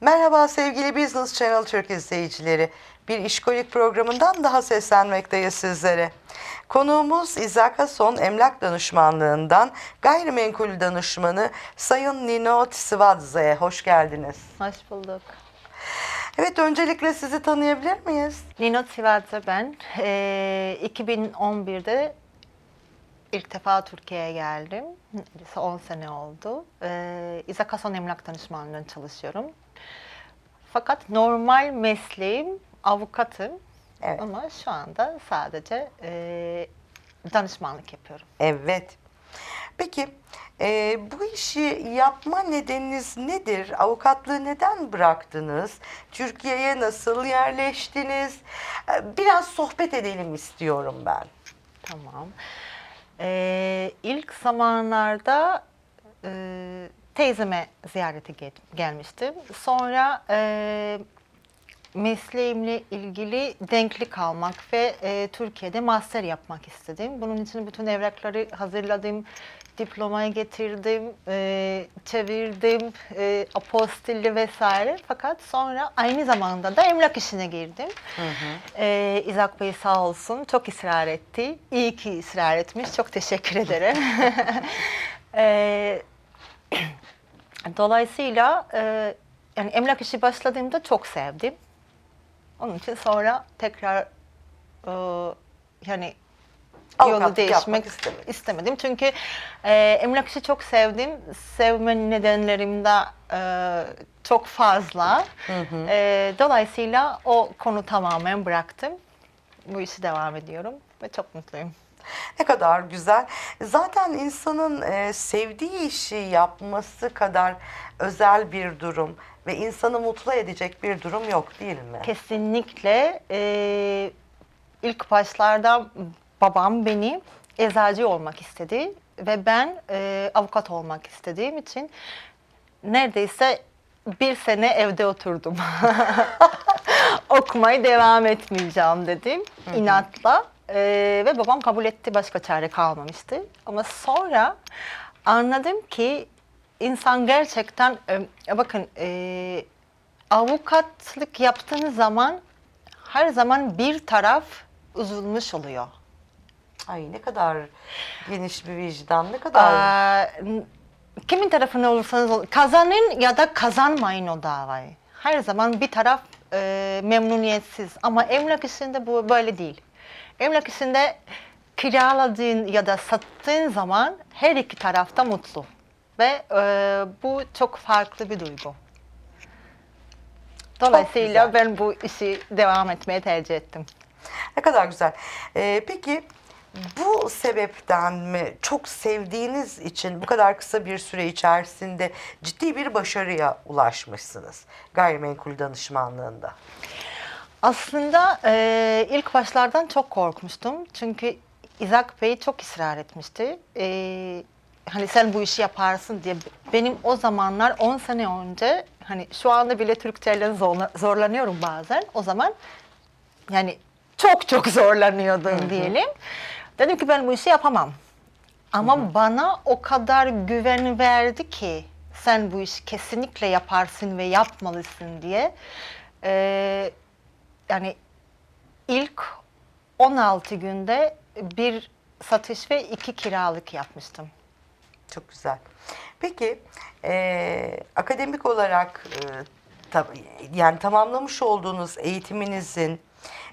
Merhaba sevgili Business Channel Türk izleyicileri. Bir işkolik programından daha seslenmekteyiz sizlere. Konuğumuz İzaka Son Emlak Danışmanlığından gayrimenkul danışmanı Sayın Nino Tsivadze'ye hoş geldiniz. Hoş bulduk. Evet öncelikle sizi tanıyabilir miyiz? Nino Tivadze ben. Ee, 2011'de ilk defa Türkiye'ye geldim. Neredeyse 10 sene oldu. Ee, İzakason Emlak Danışmanlığı'nda çalışıyorum. Fakat normal mesleğim avukatım. Evet. Ama şu anda sadece e, danışmanlık yapıyorum. Evet. Peki e, bu işi yapma nedeniniz nedir? Avukatlığı neden bıraktınız? Türkiye'ye nasıl yerleştiniz? E, Biraz sohbet edelim istiyorum ben. Tamam. Ee, ilk zamanlarda e, teyzeme ziyarete gel- gelmiştim. Sonra e, mesleğimle ilgili denklik almak ve e, Türkiye'de master yapmak istedim. Bunun için bütün evrakları hazırladım, diplomayı getirdim, e, çevirdim, e, apostilli vesaire. Fakat sonra aynı zamanda da emlak işine girdim. Ee, İzak Bey sağ olsun çok ısrar etti. İyi ki ısrar etmiş. Çok teşekkür ederim. Ee, dolayısıyla e, yani emlak işi başladığımda çok sevdim. Onun için sonra tekrar e, yani yolu Avukatlık değişmek yapmak istemedin. istemedim. Çünkü e, emlak işi çok sevdim. Sevme nedenlerim de e, çok fazla. E, dolayısıyla o konu tamamen bıraktım. Bu işi devam ediyorum ve çok mutluyum. Ne kadar güzel. Zaten insanın e, sevdiği işi yapması kadar özel bir durum ve insanı mutlu edecek bir durum yok değil mi? Kesinlikle e, ilk başlarda babam beni eczacı olmak istedi ve ben e, avukat olmak istediğim için neredeyse bir sene evde oturdum. Okumaya devam etmeyeceğim dedim inatla E, ve babam kabul etti başka çare kalmamıştı. Ama sonra anladım ki insan gerçekten e, bakın e, avukatlık yaptığınız zaman her zaman bir taraf üzülmüş oluyor. Ay ne kadar geniş bir vicdan, ne kadar n- kimin tarafına olursanız kazanın ya da kazanmayın o davayı. Her zaman bir taraf e, memnuniyetsiz ama emlak işinde bu böyle değil. Emlak işinde kiraladığın ya da sattığın zaman her iki tarafta mutlu ve e, bu çok farklı bir duygu. Dolayısıyla ben bu işi devam etmeye tercih ettim. ne kadar güzel. E, peki bu sebepten mi çok sevdiğiniz için bu kadar kısa bir süre içerisinde ciddi bir başarıya ulaşmışsınız gayrimenkul danışmanlığında? Aslında e, ilk başlardan çok korkmuştum. Çünkü İzak Bey çok ısrar etmişti. E, hani sen bu işi yaparsın diye. Benim o zamanlar 10 sene önce hani şu anda bile Türkçeyle zorla- zorlanıyorum bazen. O zaman yani çok çok zorlanıyordum diyelim. Dedim ki ben bu işi yapamam. Ama bana o kadar güven verdi ki sen bu işi kesinlikle yaparsın ve yapmalısın diye. Ee, yani ilk 16 günde bir satış ve iki kiralık yapmıştım. Çok güzel. Peki e, akademik olarak e, ta- yani tamamlamış olduğunuz eğitiminizin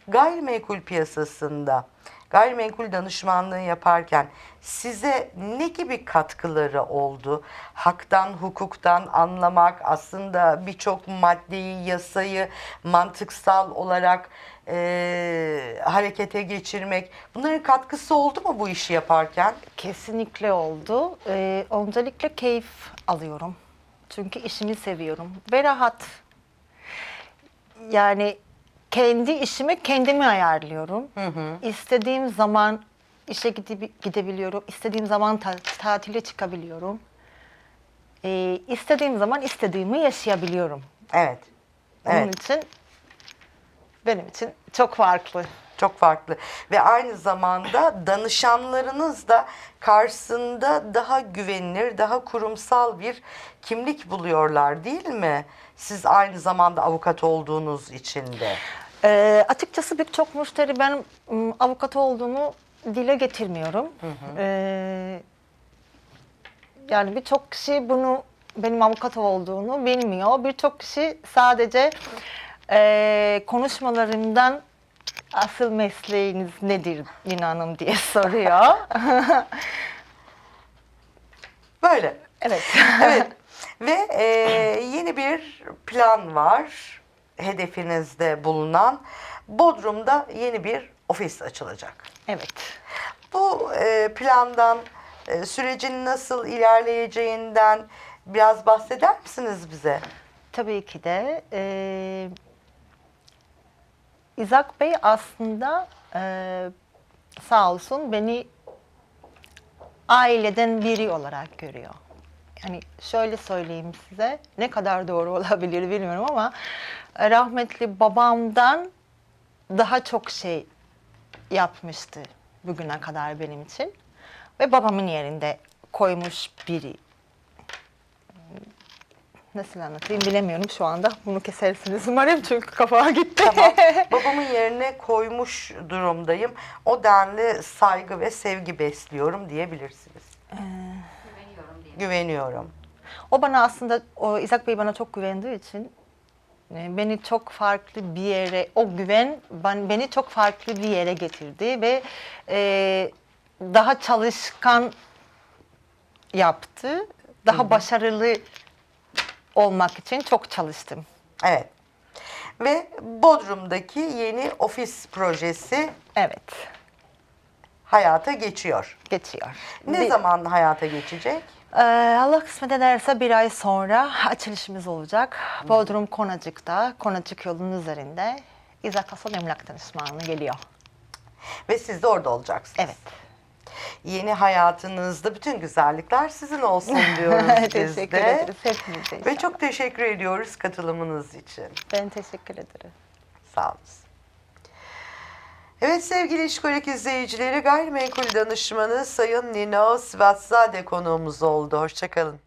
gayrimenkul piyasasında gayrimenkul danışmanlığı yaparken size ne gibi katkıları oldu? Haktan, hukuktan anlamak, aslında birçok maddeyi, yasayı mantıksal olarak e, harekete geçirmek. Bunların katkısı oldu mu bu işi yaparken? Kesinlikle oldu. Ee, öncelikle keyif alıyorum. Çünkü işimi seviyorum ve rahat. Yani kendi işimi kendimi ayarlıyorum. İstediğim zaman işe gide- gidebiliyorum. İstediğim zaman ta- tatile çıkabiliyorum. Ee, istediğim zaman istediğimi yaşayabiliyorum. Evet. Onun Evet. için benim için çok farklı. Çok farklı. Ve aynı zamanda danışanlarınız da karşısında daha güvenilir, daha kurumsal bir kimlik buluyorlar değil mi? Siz aynı zamanda avukat olduğunuz için de. Ee, açıkçası birçok müşteri benim m, avukat olduğumu dile getirmiyorum. Ee, yani birçok kişi bunu benim avukat olduğunu bilmiyor. Birçok kişi sadece e, konuşmalarımdan asıl mesleğiniz nedir Lina Hanım diye soruyor. Böyle. evet. Evet. Ve e, yeni bir plan var. Hedefinizde bulunan. Bodrum'da yeni bir ofis açılacak. evet. Bu e, plandan, e, sürecin nasıl ilerleyeceğinden biraz bahseder misiniz bize? Tabii ki de. Ee, İzak Bey aslında e, sağ olsun beni aileden biri olarak görüyor. Yani şöyle söyleyeyim size, ne kadar doğru olabilir bilmiyorum ama e, rahmetli babamdan daha çok şey yapmıştı bugüne kadar benim için. Ve babamın yerinde koymuş biri nasıl anlatayım bilemiyorum şu anda. Bunu kesersiniz umarım çünkü kafama gitti. Tamam. Babamın yerine koymuş durumdayım. O denli saygı ve sevgi besliyorum diyebilirsiniz. Güveniyorum diye. Güveniyorum. o bana aslında, o İshak Bey bana çok güvendiği için e, beni çok farklı bir yere, o güven ben, beni çok farklı bir yere getirdi ve e, daha çalışkan yaptı. Daha başarılı olmak için çok çalıştım. Evet. Ve Bodrum'daki yeni ofis projesi Evet, hayata geçiyor. geçiyor. Ne Bir- zaman hayata geçecek? Ee, Allah kısmet ederse bir ay sonra açılışımız olacak. Bodrum Konacık'ta, Konacık yolunun üzerinde İzak Hasan Emlak Danışmanlığı geliyor. Ve siz de orada olacaksınız. Evet. Yeni hayatınızda bütün güzellikler sizin olsun diyoruz biz teşekkür de. ederiz. Hepimiz de Ve çok teşekkür ediyoruz katılımınız için. Ben teşekkür ederim. Sağ olun. Evet sevgili İşkolik izleyicileri gayrimenkul danışmanı Sayın Nino Svatzade konuğumuz oldu. Hoşçakalın.